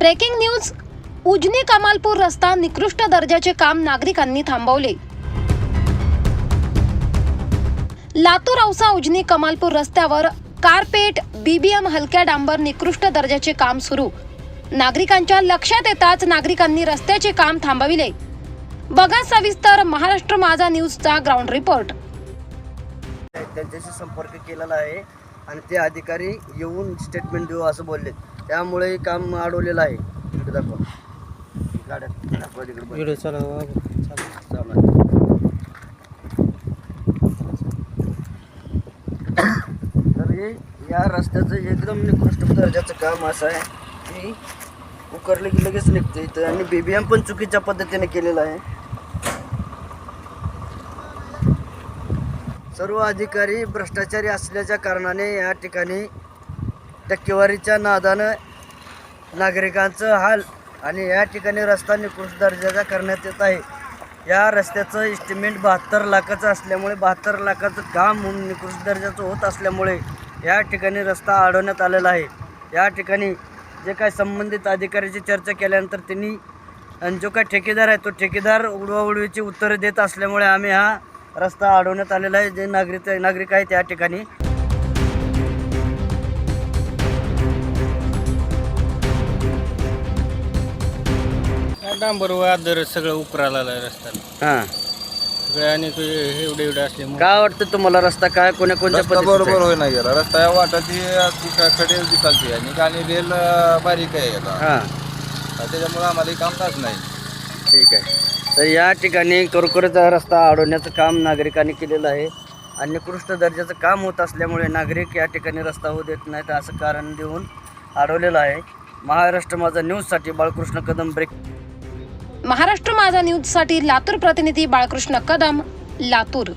Breaking news Ujani Kamalpur रस्ता निकृष्ट दर्जाचे काम नागरिकांनी थांबवले. लातूर औसा उजनी कमालपूर रस्त्यावर कारपेट बीबीएम हलक्या डांबर निकृष्ट दर्जाचे काम सुरू. नागरिकांच्या लक्षात येताच नागरिकांनी रस्त्याचे काम थांबविले. बघा सविस्तर महाराष्ट्र माझा न्यूजचा ग्राउंड रिपोर्ट. त्यांच्याशी संपर्क केलेला आहे आणि ते अधिकारी येऊन स्टेटमेंट देऊ असं बोलले त्यामुळे काम अडवलेलं आहे. इकडे दाखवा. गाड्या दाखवा तिकडे बघ. व्हिडिओ चालू चालू आहे. तर हे या रस्त्याचं एकदम निकृष्ट दर्जाचं काम असं आहे. की उकरलं की लगेच निघतं इथं. आणि बीबीएम पण चुकीच्या पद्धतीने केलेलं आहे. सर्व अधिकारी भ्रष्टाचारी असल्याच्या कारणाने या ठिकाणी टक्केवारीच्या नादानं नागरिकांचं हाल आणि या ठिकाणी रस्ता निकृष्ट दर्जाचा करण्यात येत आहे. या रस्त्याचं इस्टिमेट बहात्तर लाखाचं असल्यामुळे बहात्तर लाखाचं काम होऊन निकृष्ट दर्जाचं होत असल्यामुळे या ठिकाणी रस्ता अडवण्यात आलेला आहे. या ठिकाणी जे काय संबंधित अधिकाऱ्याची चर्चा केल्यानंतर त्यांनी आणि जो काय ठेकेदार आहे तो ठेकेदार उडवाउडवीची उत्तरं देत असल्यामुळे आम्ही हा रस्ता अडवण्यात आलेला आहे. जे नागरिक नागरिक आहेत या ठिकाणी. डांबर आदर सगळं उकरायला आलाय रस्त्याला. हां. सगळे आणि ते एवढे एवढे असल्यामुळे काय वाटतं तुम्हाला रस्ता काय कोण्या कोणत्या रस्ता पद्धतीचा बरोबर आहे? होई नाही गेला. रस्ता या वाटात कडे दिसालती आणि आणि रेल अं, बारीक आहे आता. हां. त्याच्यामुळे आम्हाला हे काम तास नाही. ठीक आहे. तर या ठिकाणी खरोखरच रस्ता अडवण्याचं काम नागरिकांनी केलेलं आहे. आणि निकृष्ट दर्जाचं काम होत असल्यामुळे नागरिक या ठिकाणी रस्ता होऊ देत नाहीत असं कारण देऊन अडवलेलं आहे. महाराष्ट्र माझा न्यूजसाठी बाळकृष्ण कदम ब्रेक महाराष्ट्र माझा न्यूजसाठी लातूर प्रतिनिधी बाळकृष्ण कदम लातूर.